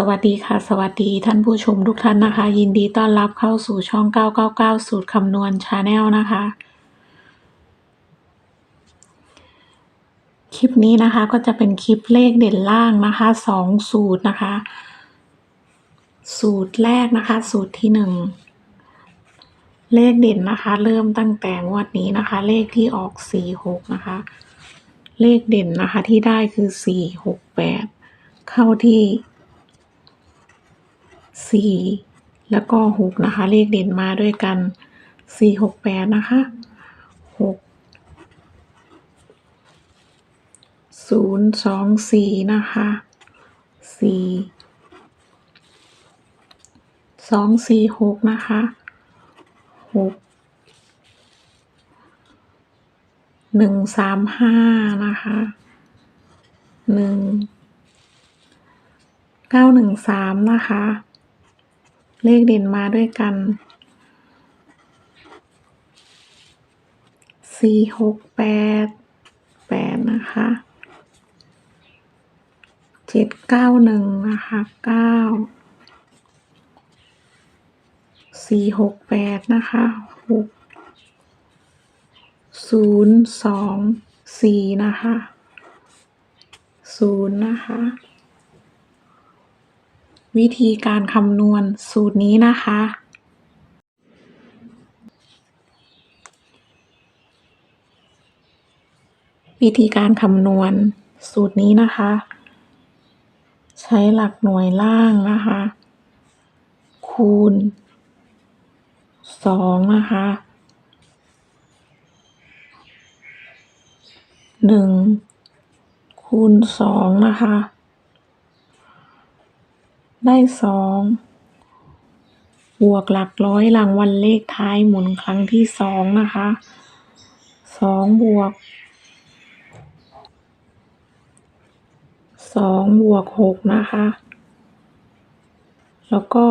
สวัสดีค่ะ สวัสดีท่านผู้ชมทุกท่านนะคะ ยินดีต้อนรับเข้าสู่ช่อง 999 สูตรคำนวณชาแนลนะคะ คลิปนี้นะคะก็จะเป็นคลิปเลขเด่นล่างนะคะสองสูตรนะคะ สูตรแรกนะคะ สูตรที่หนึ่งเลขเด่นนะคะ เริ่มตั้งแต่งวดนี้นะคะ เลขที่ออกสี่หกนะคะ เลขเด่นนะคะที่ได้คือสี่หกแปดเข้าที่ สี่แล้วก็หกนะคะ เลขเด่นมาด้วยกันสี่หกแปดนะคะหกศูนย์สองสี่นะคะสี่สองสี่หกนะคะหกหนึ่งสามห้านะคะหนึ่งเก้าหนึ่งสามนะคะ เลขเด่นมาด้วยกันสี่หกแปดแปดนะคะเจ็ดเก้าหนึ่งนะคะเก้าสี่หกแปดนะคะหกศูนย์สองสี่นะคะศูนย์นะคะ วิธีการคำนวณสูตรนี้นะคะ วิธีการคำนวณสูตรนี้นะคะ ใช้หลักหน่วยล่างนะคะ คูณสองนะคะหนึ่งคูณสองนะคะ ได้สองบวกหลักร้อยรางวัลเลขท้ายหมุนครั้งที่สองนะคะสองบวกสองบวกหกนะคะ แล้วก็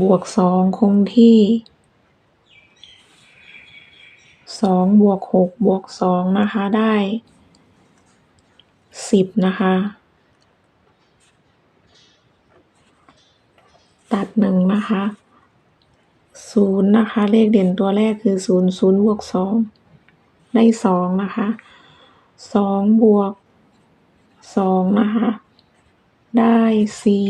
บวกสองคงที่สองบวกหกบวกสองนะคะได้สิบนะคะ ตัดหนึ่งนะคะศูนย์นะคะ เลขเด่นตัวแรกคือศูนย์ศูนย์บวกสองได้สองนะคะสองบวกสองนะคะ ได้สี่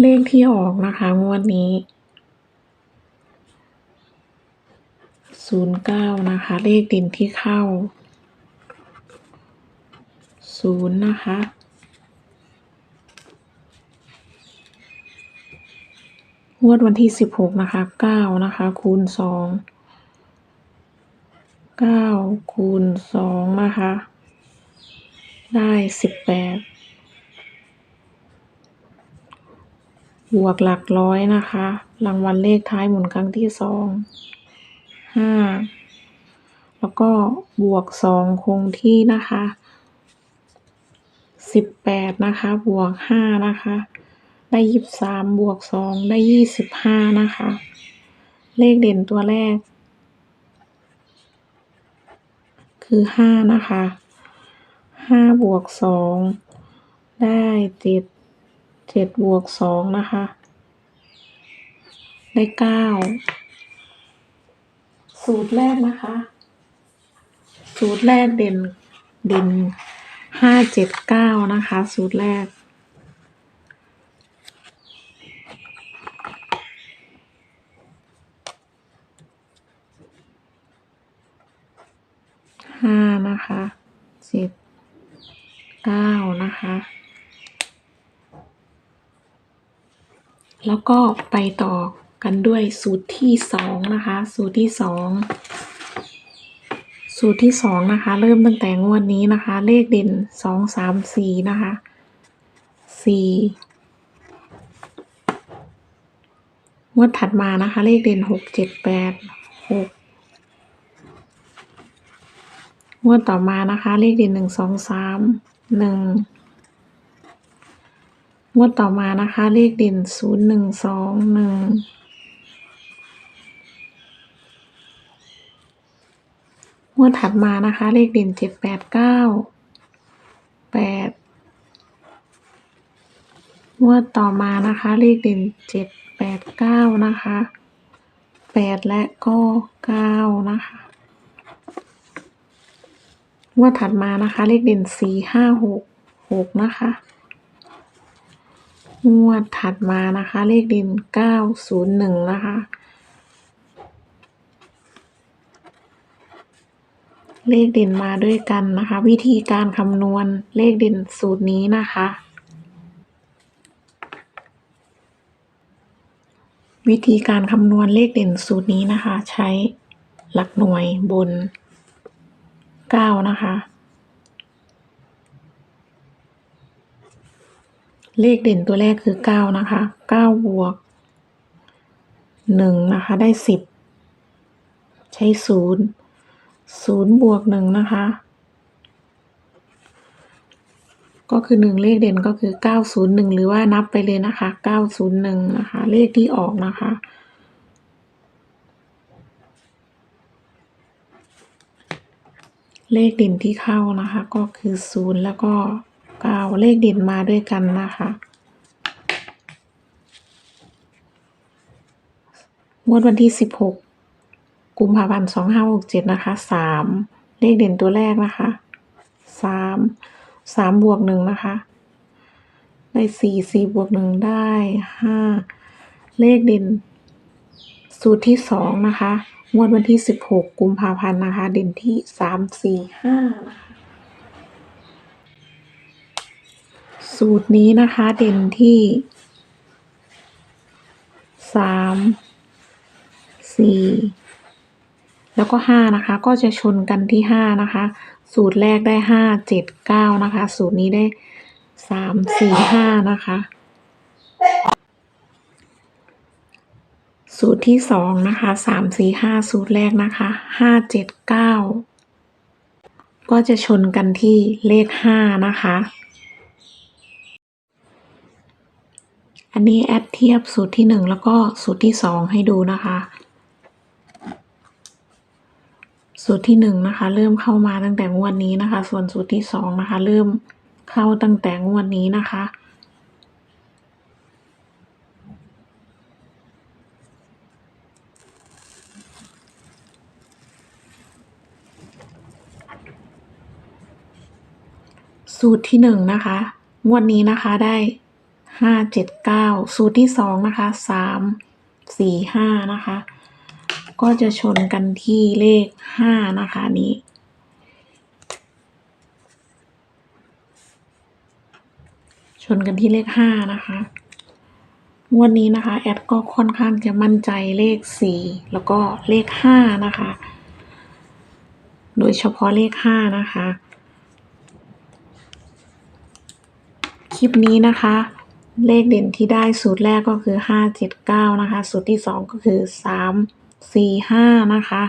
เลขที่ออกนะคะงวดนี้ศูนย์เก้านะคะ เลขเด่นที่เข้า ศูนย์นะคะ งวดวันที่สิบหกนะคะเก้านะคะ คูณสองเก้าคูณสองนะคะ ได้สิบแปดบวกหลักร้อยนะคะ รางวัลเลขท้ายหมุนครั้งที่สองห้าแล้วก็บวกสองคงที่นะคะ สิบแปดนะคะบวกห้านะคะ ได้ยี่สิบสามบวกสองได้ยี่สิบห้านะคะ เลขเด่นตัวแรก คือห้านะคะห้าบวกสองได้เจ็ดเจ็ดบวกสองนะคะ ได้เก้าสูตรแรกนะคะ สูตรแรกเด่นเด่น ห้าเจ็ดเก้านะคะ สูตรแรก ห้านะคะเจ็ดเก้านะคะ แล้วก็ไปต่อกันด้วยสูตรที่สองนะคะ สูตรที่สอง สูตรที่สองนะคะ เริ่มตั้งแต่งวดนี้นะคะ เลขเด่นสองสามสี่นะคะสี่งวดถัดมานะคะ เลขเด่นหกเจ็ดแปดหกงวดต่อมานะคะ เลขเด่นหนึ่งสองสามหนึ่งงวดต่อมานะคะ เลขเด่นศูนย์หนึ่งสองหนึ่ง งวดถัดมานะคะ เลขเด่นเจ็ดแปดเก้าแปดงวดต่อมานะคะ เลขเด่นเจ็ดแปดเก้านะคะแปดและก็เก้านะคะงวดถัดมานะคะ เลขเด่นสี่ห้าหกหกนะคะงวดถัดมานะคะ เลขเด่นเก้าศูนย์หนึ่งนะคะ เลขเด่นมาด้วยกันนะคะ วิธีการคำนวณเลขเด่นสูตรนี้นะคะ วิธีการคำนวณเลขเด่นสูตรนี้นะคะ ใช้หลักหน่วยบนเก้านะคะ เลขเด่นตัวแรกคือเก้านะคะเก้าบวกหนึ่งนะคะ ได้สิบใช้ศูนย์ ศูนย์บวกหนึ่งนะคะ ก็คือหนึ่งเลขเด่นก็คือเก้าศูนย์หนึ่งหรือว่านับไปเลยนะคะเก้าศูนย์หนึ่งนะคะ เลขที่ออกนะคะเลขเด่นที่เข้านะคะ ก็คือศูนย์แล้วก็เก้าเลขเด่นมาด้วยกันนะคะงวดวันที่สิบหก กุมภาพันธ์สองห้าหกเจ็ดนะคะสามเลขเด่นตัวแรกนะคะสามสามบวกหนึ่งนะคะ ได้สี่สี่บวกหนึ่งได้ห้าเลขเด่น สูตรที่สองนะคะงวดวันที่สิบหกกุมภาพันธ์นะคะ เด่นที่สามสี่ห้าสูตรนี้นะคะ เด่นที่สามสี่ แล้วก็ห้านะคะ ก็จะชนกันที่ห้านะคะ สูตรแรกได้ห้าเจ็ดเก้านะคะ สูตรนี้ได้สามสี่ห้านะคะ สูตรที่สองนะคะสามสี่ห้าสูตรแรกนะคะห้าเจ็ดเก้าก็จะชนกันที่เลขห้านะคะ อันนี้แอดเทียบสูตรที่หนึ่งแล้วก็สูตรที่สองให้ดูนะคะ สูตรที่หนึ่งนะคะเริ่มเข้ามาตั้งแต่งวดนี้นะคะ ส่วนสูตรที่สองนะคะเริ่มเข้าตั้งแต่งวดนี้นะคะ สูตรที่หนึ่งนะคะงวดนี้นะคะได้ห้าเจ็ดเก้าสูตรที่สองนะคะสามสี่ห้านะคะ ก็จะชนกันที่เลขห้านะคะนี้ ชนกันที่เลขห้านะคะงวดนี้นะคะ แอดก็ค่อนข้างจะมั่นใจเลขสี่แล้วก็เลขห้านะคะ โดยเฉพาะเลขห้านะคะ คลิปนี้นะคะ เลขเด่นที่ได้สูตรแรกก็คือห้าเจ็ดเก้านะคะ สูตรที่สองก็คือสาม สี่ห้านะคะ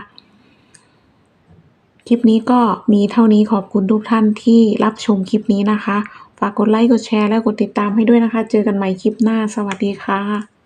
คลิปนี้ก็มีเท่านี้ขอบคุณทุกท่านที่รับชมคลิปนี้นะคะ ฝากกดไลค์ กดแชร์ และกดติดตามให้ด้วยนะคะ เจอกันใหม่คลิปหน้า สวัสดีค่ะ